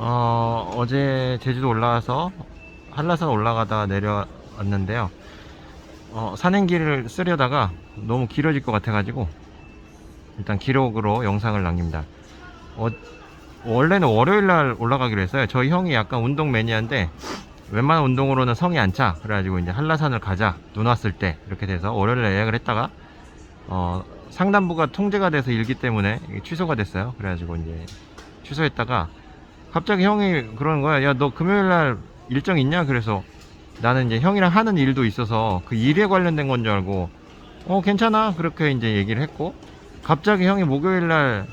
어, 어제 제주도 올라와서 한라산 올라가다가 내려왔는데요. 어, 산행길을 쓰려다가 너무 길어질 것 같아가지고 일단 기록으로 영상을 남깁니다. 어, 원래는 월요일 날 올라가기로 했어요. 저희 형이 약간 운동 매니아인데 웬만한 운동으로는 성이 안 차. 그래가지고 이제 한라산을 가자. 눈 왔을 때 이렇게 돼서 월요일 날 예약을 했다가 어, 상단부가 통제가 돼서 일기 때문에 취소가 됐어요. 그래가지고 이제 취소했다가 갑자기 형이 그러는 거야. 야, 너 금요일 날 일정 있냐? 그래서 나는 이제 형이랑 하는 일도 있어서 그 일에 관련된 건 줄 알고 어, 괜찮아. 그렇게 이제 얘기를 했고 갑자기 형이 목요일 날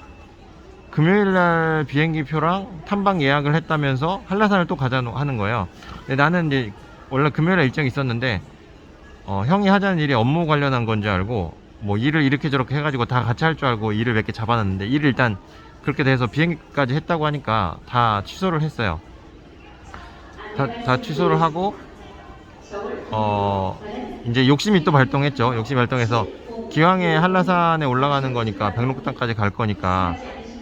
금요일 날 비행기 표랑 탐방 예약을 했다면서 한라산을 또 가자 하는 거예요. 근데 나는 이제 원래 금요일 날 일정이 있었는데 어, 형이 하자는 일이 업무 관련한 건 줄 알고 뭐 일을 이렇게 저렇게 해가지고 다 같이 할 줄 알고 일을 몇 개 잡아놨는데 일을 일단 그렇게 돼서 비행기까지 했다고 하니까 다 취소를 했어요. 다, 다 취소를 하고 어 이제 욕심이 또 발동했죠. 욕심이 발동해서 기왕에 한라산에 올라가는 거니까 백록당까지 갈 거니까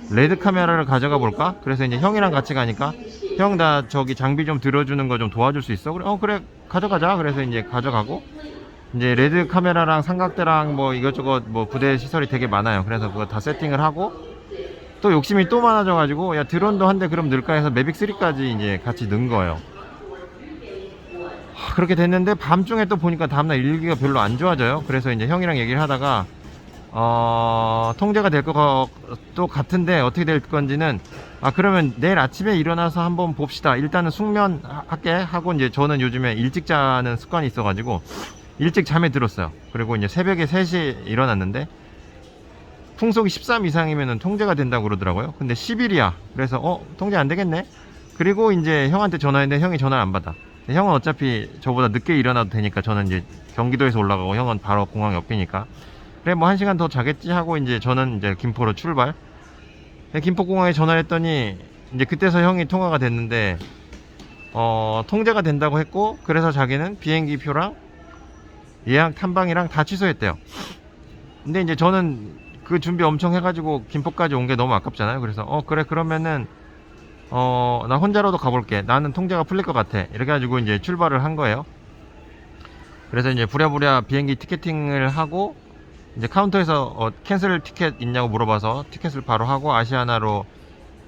레드 카메라를 가져가 볼까? 그래서 이제 형이랑 같이 가니까 형 나 저기 장비 좀 들어주는 거 좀 도와줄 수 있어? 그래 어 그래 가져가자. 그래서 이제 가져가고 이제 레드 카메라랑 삼각대랑 뭐 이것저것 뭐 부대 시설이 되게 많아요. 그래서 그거 다 세팅을 하고 또 욕심이 또 많아져가지고 야 드론도 한 대 그럼 넣을까 해서 매빅 3까지 이제 같이 넣은 거예요. 하, 그렇게 됐는데 밤중에 또 보니까 다음날 일기가 별로 안 좋아져요. 그래서 이제 형이랑 얘기를 하다가 어, 통제가 될 것도 같은데 어떻게 될 건지는 아 그러면 내일 아침에 일어나서 한번 봅시다. 일단은 숙면 하- 할게 하고 이제 저는 요즘에 일찍 자는 습관이 있어가지고 일찍 잠에 들었어요. 그리고 이제 새벽에 3시에 일어났는데 풍속이 13 이상이면 통제가 된다고 그러더라고요. 근데 10일이야. 그래서 어 통제 안 되겠네. 그리고 이제 형한테 전화했는데 형이 전화를 안 받아. 형은 어차피 저보다 늦게 일어나도 되니까 저는 이제 경기도에서 올라가고 형은 바로 공항 옆이니까 그래 뭐 한 시간 더 자겠지 하고 이제 저는 이제 김포로 출발. 김포공항에 전화를 했더니 이제 그때서 형이 통화가 됐는데 어 통제가 된다고 했고 그래서 자기는 비행기 표랑 예약 탐방이랑 다 취소했대요. 근데 이제 저는 그 준비 엄청 해가지고 김포까지 온 게 너무 아깝잖아요. 그래서 어 그래 그러면은 어 나 혼자라도 가볼게. 나는 통제가 풀릴 것 같아. 이렇게 해가지고 이제 출발을 한 거예요. 그래서 이제 부랴부랴 비행기 티켓팅을 하고 이제 카운터에서 어, 캔슬 티켓 있냐고 물어봐서 티켓을 바로 하고 아시아나로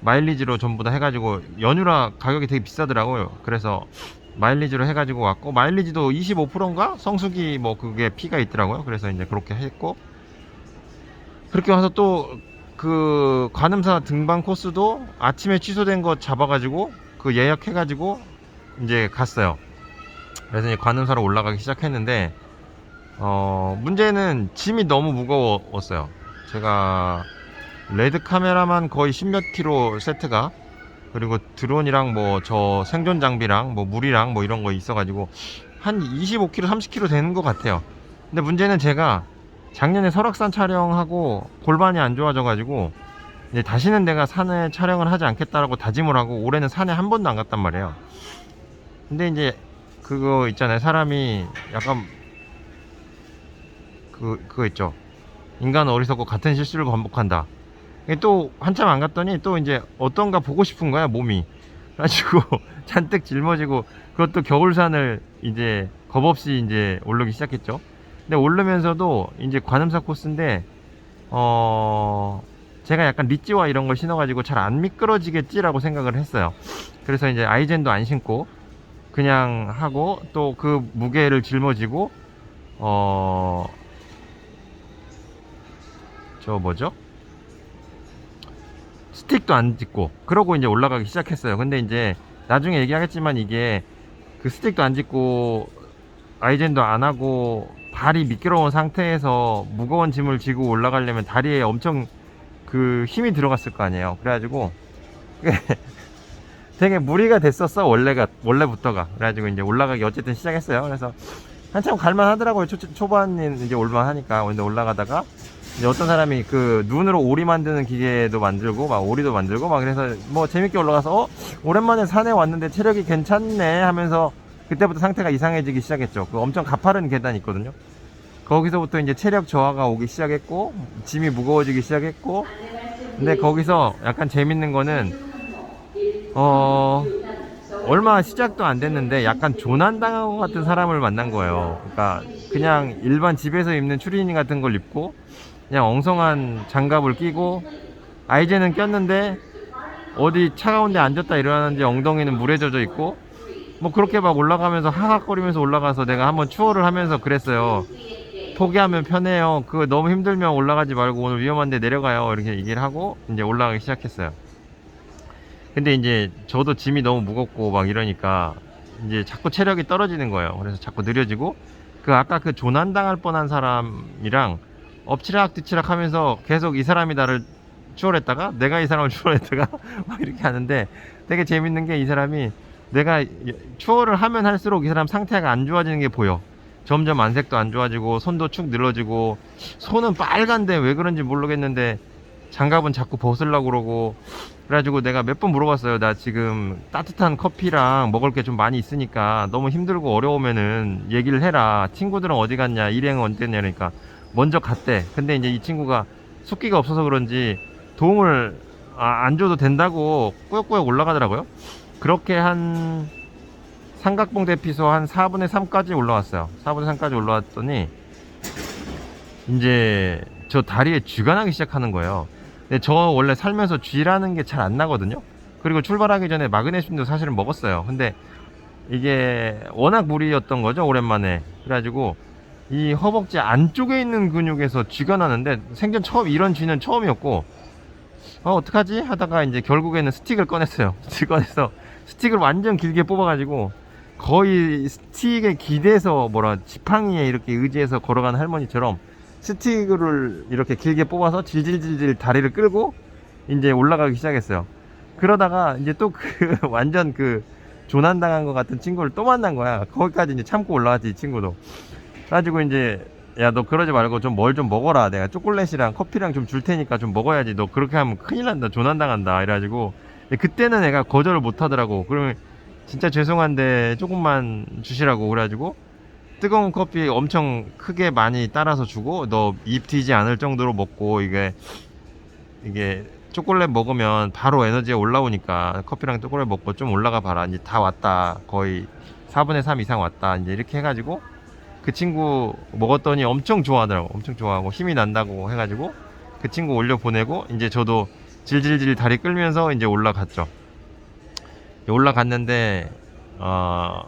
마일리지로 전부 다 해가지고 연휴라 가격이 되게 비싸더라고요. 그래서 마일리지로 해가지고 왔고 마일리지도 25%인가 성수기 뭐 그게 피가 있더라고요. 그래서 이제 그렇게 했고 그렇게 와서 또 그 관음사 등반 코스도 아침에 취소된 거 잡아가지고 그 예약해가지고 이제 갔어요. 그래서 이제 관음사로 올라가기 시작했는데 어 문제는 짐이 너무 무거웠어요. 제가 레드 카메라만 거의 10몇 킬로 세트가 그리고 드론이랑 뭐 저 생존 장비랑 뭐 물이랑 뭐 이런 거 있어가지고 한 25kg, 30kg 되는 것 같아요. 근데 문제는 제가 작년에 설악산 촬영하고 골반이 안 좋아져가지고 이제 다시는 내가 산에 촬영을 하지 않겠다라고 다짐을 하고 올해는 산에 한 번도 안 갔단 말이에요. 근데 이제 그거 있잖아요. 사람이 약간 그 그거 있죠. 인간 어리석고 같은 실수를 반복한다. 또 한참 안 갔더니 또 이제 어떤가 보고 싶은 거야 몸이. 그래가지고 잔뜩 짊어지고 그것도 겨울산을 이제 겁 없이 이제 오르기 시작했죠. 근데 오르면서도 이제 관음사 코스인데 어 제가 약간 리찌와 이런 걸 신어가지고 잘 안 미끄러지겠지라고 생각을 했어요. 그래서 이제 아이젠도 안 신고 그냥 하고 또 그 무게를 짊어지고 어 저 뭐죠? 스틱도 안 짚고 그러고 이제 올라가기 시작했어요. 근데 이제 나중에 얘기하겠지만 이게 그 스틱도 안 짚고 아이젠도 안 하고 발이 미끄러운 상태에서 무거운 짐을 지고 올라가려면 다리에 엄청 그 힘이 들어갔을 거 아니에요. 그래가지고 되게 무리가 됐었어 원래가 원래부터가 그래가지고 이제 올라가기 어쨌든 시작했어요. 그래서 한참 갈만 하더라고요. 초, 초반인 이제 올만 하니까 근데 올라가다가 이제 어떤 사람이 그 눈으로 오리 만드는 기계도 만들고 막 오리도 만들고 막 그래서 뭐 재밌게 올라가서 어 오랜만에 산에 왔는데 체력이 괜찮네 하면서 그때부터 상태가 이상해지기 시작했죠. 그 엄청 가파른 계단이 있거든요. 거기서부터 이제 체력 저하가 오기 시작했고 짐이 무거워지기 시작했고 근데 거기서 약간 재밌는 거는 어 얼마 시작도 안 됐는데 약간 조난당한 것 같은 사람을 만난 거예요. 그러니까 그냥 일반 집에서 입는 추리닝 같은 걸 입고 그냥 엉성한 장갑을 끼고 아이제는 꼈는데 어디 차가운 데 앉았다 일어나는지 엉덩이는 물에 젖어 있고 뭐 그렇게 막 올라가면서 하악거리면서 올라가서 내가 한번 추월을 하면서 그랬어요. 포기하면 편해요. 그거 너무 힘들면 올라가지 말고 오늘 위험한데 내려가요. 이렇게 얘기를 하고 이제 올라가기 시작했어요. 근데 이제 저도 짐이 너무 무겁고 막 이러니까 이제 자꾸 체력이 떨어지는 거예요. 그래서 자꾸 느려지고 그 아까 그 조난당할 뻔한 사람이랑 엎치락 뒤치락 하면서 계속 이 사람이 나를 추월했다가 내가 이 사람을 추월했다가 막 이렇게 하는데 되게 재밌는 게 이 사람이 내가 추월을 하면 할수록 이 사람 상태가 안 좋아지는 게 보여. 점점 안색도 안 좋아지고 손도 축 늘어지고 손은 빨간데 왜 그런지 모르겠는데 장갑은 자꾸 벗으려고 그러고 그래가지고 내가 몇 번 물어봤어요. 나 지금 따뜻한 커피랑 먹을 게 좀 많이 있으니까 너무 힘들고 어려우면은 얘기를 해라. 친구들은 어디 갔냐? 일행은 언제냐? 그러니까 먼저 갔대. 근데 이제 이 친구가 숙기가 없어서 그런지 도움을 아, 안 줘도 된다고 꾸역꾸역 올라가더라고요. 그렇게 한 삼각봉 대피소 한 4분의 3까지 올라왔어요. 4분의 3까지 올라왔더니 이제 저 다리에 쥐가 나기 시작하는 거예요. 근데 저 원래 살면서 쥐라는 게 잘 안 나거든요. 그리고 출발하기 전에 마그네슘도 사실은 먹었어요. 근데 이게 워낙 무리였던 거죠, 오랜만에. 그래가지고 이 허벅지 안쪽에 있는 근육에서 쥐가 나는데 생전 처음 이런 쥐는 처음이었고 어 어떡하지 하다가 이제 결국에는 스틱을 꺼냈어요. 스틱 꺼내서 스틱을 완전 길게 뽑아가지고 거의 스틱에 기대서 뭐라 지팡이에 이렇게 의지해서 걸어가는 할머니처럼 스틱을 이렇게 길게 뽑아서 질질질질 다리를 끌고 이제 올라가기 시작했어요. 그러다가 이제 또 그 완전 그 조난당한 것 같은 친구를 또 만난 거야. 거기까지 이제 참고 올라갔지 이 친구도. 그래가지고 이제 야 너 그러지 말고 좀뭘좀 먹어라. 내가 초콜릿이랑 커피랑 좀 줄 테니까 좀 먹어야지. 너 그렇게 하면 큰일 난다. 조난당한다. 이래가지고 그때는 애가 거절을 못 하더라고. 그러면 진짜 죄송한데 조금만 주시라고 그래가지고 뜨거운 커피 엄청 크게 많이 따라서 주고 너 입 튀지 않을 정도로 먹고 이게 이게 초콜릿 먹으면 바로 에너지가 올라오니까 커피랑 초콜릿 먹고 좀 올라가 봐라. 이제 다 왔다. 거의 4분의 3 이상 왔다. 이제 이렇게 해가지고 그 친구 먹었더니 엄청 좋아하더라고. 엄청 좋아하고 힘이 난다고 해가지고 그 친구 올려 보내고 이제 저도 질질질 다리 끌면서 이제 올라갔죠 올라갔는데 어,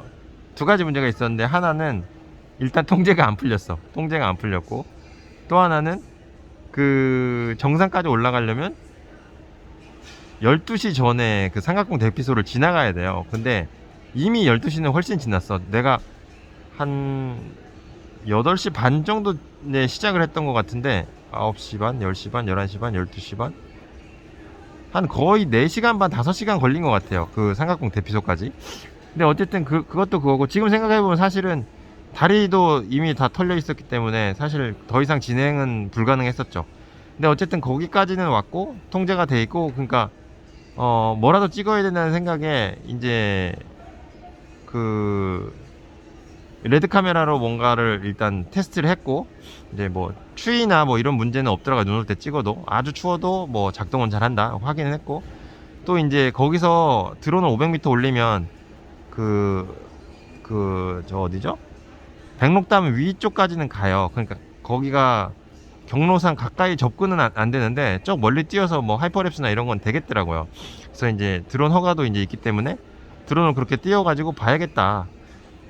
두 가지 문제가 있었는데 하나는 일단 통제가 안 풀렸어. 통제가 안 풀렸고 또 하나는 그 정상까지 올라가려면 12시 전에 그 삼각봉 대피소를 지나가야 돼요. 근데 이미 12시는 훨씬 지났어. 내가 한 8시 반 정도에 시작을 했던 것 같은데 9시 반, 10시 반, 11시 반, 12시 반. 한 거의 4시간 반, 5시간 걸린 것 같아요. 그 삼각봉 대피소까지. 근데 어쨌든 그, 그것도 그거고 지금 생각해보면 사실은 다리도 이미 다 털려 있었기 때문에 사실 더 이상 진행은 불가능했었죠. 근데 어쨌든 거기까지는 왔고 통제가 돼 있고 그러니까 어 뭐라도 찍어야 된다는 생각에 이제 그 레드 카메라로 뭔가를 일단 테스트를 했고 이제 뭐 추위나 뭐 이런 문제는 없더라고 눈올 때 찍어도 아주 추워도 뭐 작동은 잘한다 확인을 했고 또 이제 거기서 드론을 500m 올리면 그 그 저 어디죠? 백록담 위쪽까지는 가요. 그러니까 거기가 경로상 가까이 접근은 안, 안 되는데 저 멀리 뛰어서 뭐 하이퍼랩스나 이런 건 되겠더라고요. 그래서 이제 드론 허가도 이제 있기 때문에 드론을 그렇게 띄워가지고 봐야겠다.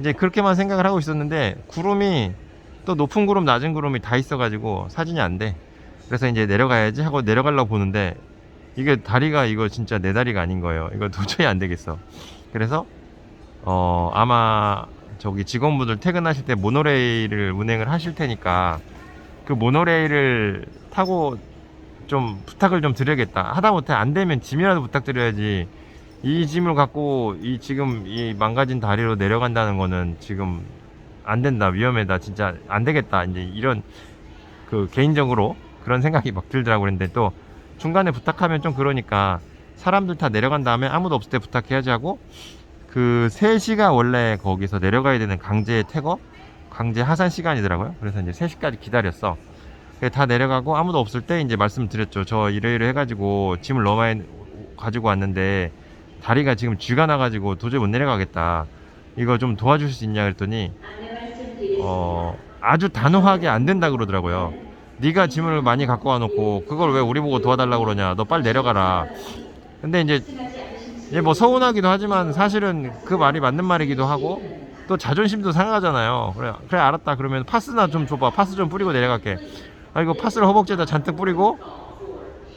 이제 그렇게만 생각을 하고 있었는데 구름이 또 높은 구름 낮은 구름이 다 있어가지고 사진이 안 돼. 그래서 이제 내려가야지 하고 내려가려고 보는데 이게 다리가 이거 진짜 내 다리가 아닌 거예요. 이거 도저히 안 되겠어. 그래서 어 아마 저기 직원분들 퇴근하실 때 모노레일을 운행을 하실 테니까 그 모노레일을 타고 좀 부탁을 좀 드려야겠다. 하다못해 안 되면 짐이라도 부탁드려야지. 이 짐을 갖고 이 지금 이 망가진 다리로 내려간다는 거는 지금 안 된다. 위험하다. 진짜 안 되겠다. 이제 이런 그 개인적으로 그런 생각이 막 들더라고 그랬는데 또 중간에 부탁하면 좀 그러니까 사람들 다 내려간 다음에 아무도 없을 때 부탁해야지 하고 그 3시가 원래 거기서 내려가야 되는 강제 퇴거 강제 하산 시간이더라고요 그래서 이제 3시까지 기다렸어 다 내려가고 아무도 없을 때 이제 말씀드렸죠 저 이래이래 해가지고 짐을 너무 많이 가지고 왔는데 다리가 지금 쥐가 나가지고 도저히 못 내려가겠다. 이거 좀 도와줄 수 있냐 그랬더니 어 아주 단호하게 안 된다 그러더라고요. 네가 짐을 많이 갖고 와놓고 그걸 왜 우리 보고 도와달라고 그러냐? 너 빨리 내려가라. 근데 이제 이제 뭐 서운하기도 하지만 사실은 그 말이 맞는 말이기도 하고 또 자존심도 상하잖아요. 그래 그래 알았다. 그러면 파스나 좀 줘봐. 파스 좀 뿌리고 내려갈게. 아 이거 파스를 허벅지에다 잔뜩 뿌리고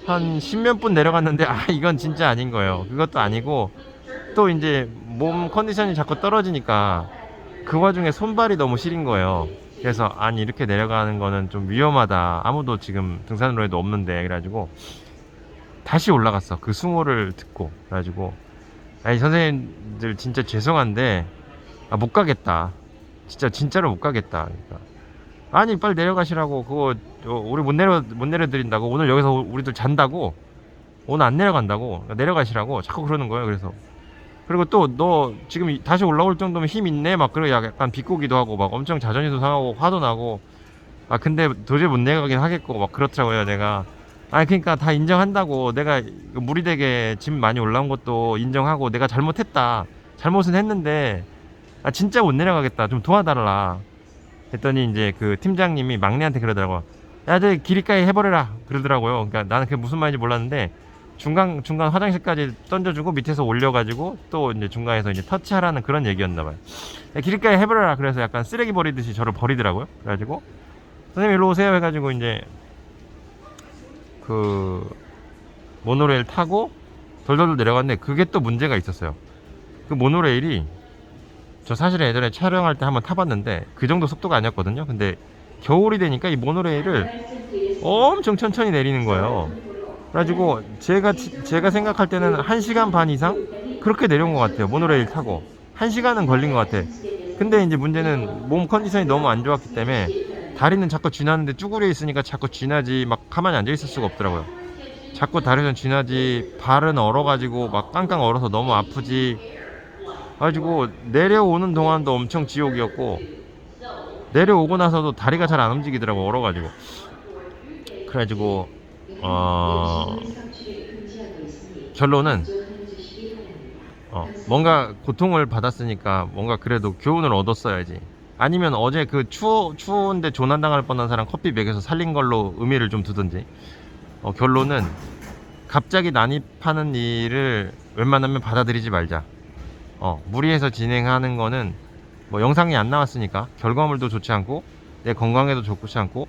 한 십몇 분 내려갔는데 아 이건 진짜 아닌 거예요. 그것도 아니고 또 이제 몸 컨디션이 자꾸 떨어지니까 그 와중에 손발이 너무 시린 거예요. 그래서 아니 이렇게 내려가는 거는 좀 위험하다. 아무도 지금 등산로에도 없는데 그래가지고 다시 올라갔어. 그 수모를 듣고 그래가지고 아니 선생님들 진짜 죄송한데 아, 못 가겠다. 진짜 진짜로 못 가겠다. 그러니까 아니 빨리 내려가시라고. 그거 어, 우리 못 내려 못 내려드린다고. 오늘 여기서 우리들 잔다고. 오늘 안 내려간다고. 그러니까 내려가시라고. 자꾸 그러는 거예요. 그래서. 그리고 또 너 지금 이- 다시 올라올 정도면 힘 있네? 막 그러고 약간 비꼬기도 하고 막 엄청 자존심도 상하고 화도 나고. 아 근데 도저히 못 내려가긴 하겠고 막 그렇더라고요 내가. 아니 그러니까 다 인정한다고. 내가 이거 무리되게 짐 많이 올라온 것도 인정하고 내가 잘못했다. 잘못은 했는데 아 진짜 못 내려가겠다. 좀 도와달라 했더니 이제 그 팀장님이 막내한테 그러더라고 야 저 길이까지 해버려라 그러더라고요 그러니까 나는 그게 무슨 말인지 몰랐는데 중간 중간 화장실까지 던져주고 밑에서 올려가지고 또 이제 중간에서 이제 터치하라는 그런 얘기였나 봐요. 야, 길가에 해버려라 그래서 약간 쓰레기 버리듯이 저를 버리더라고요. 그래가지고 선생님 일로 오세요 해가지고 이제 그 모노레일 타고 덜덜덜 내려갔는데 그게 또 문제가 있었어요. 그 모노레일이 저 사실 예전에 촬영할 때 한번 타봤는데 그 정도 속도가 아니었거든요. 근데 겨울이 되니까 이 모노레일을 엄청 천천히 내리는 거예요. 그래가지고 제가 제가 생각할 때는 1시간 반 이상 그렇게 내려온 것 같아요 모노레일 타고 1시간은 걸린 것 같아 근데 이제 문제는 몸 컨디션이 너무 안 좋았기 때문에 다리는 자꾸 쥐나는데 쭈그려 있으니까 자꾸 쥐나지 막 가만히 앉아 있을 수가 없더라고요 자꾸 다리는 쥐나지 발은 얼어가지고 막 깡깡 얼어서 너무 아프지 가지고 내려오는 동안도 엄청 지옥이었고 내려오고 나서도 다리가 잘 안 움직이더라고 얼어가지고 그래가지고 어 결론은 어, 뭔가 고통을 받았으니까 뭔가 그래도 교훈을 얻었어야지. 아니면 어제 그 추워 추운데 조난당할 뻔한 사람 커피 먹여서 살린 걸로 의미를 좀 두든지. 어, 결론은 갑자기 난입하는 일을 웬만하면 받아들이지 말자. 어, 무리해서 진행하는 거는 뭐 영상이 안 나왔으니까 결과물도 좋지 않고 내 건강에도 좋지 않고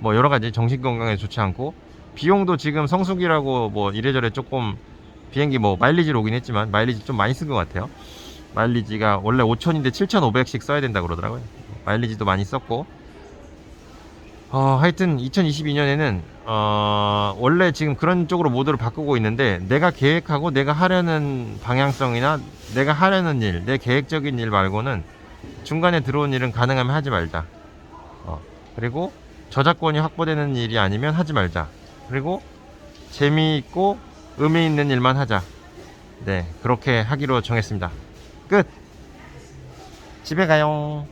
뭐 여러 가지 정신 건강에 좋지 않고 비용도 지금 성수기라고 뭐 이래저래 조금 비행기 뭐 마일리지로 오긴 했지만 마일리지 좀 많이 쓴 것 같아요. 마일리지가 원래 5천인데 7,500씩 써야 된다 그러더라고요. 마일리지도 많이 썼고. 어, 하여튼 2022년에는 어, 원래 지금 그런 쪽으로 모드를 바꾸고 있는데 내가 계획하고 내가 하려는 방향성이나 내가 하려는 일, 내 계획적인 일 말고는 중간에 들어온 일은 가능하면 하지 말자. 어, 그리고 저작권이 확보되는 일이 아니면 하지 말자. 그리고 재미있고 의미 있는 일만 하자. 네, 그렇게 하기로 정했습니다. 끝. 집에 가요.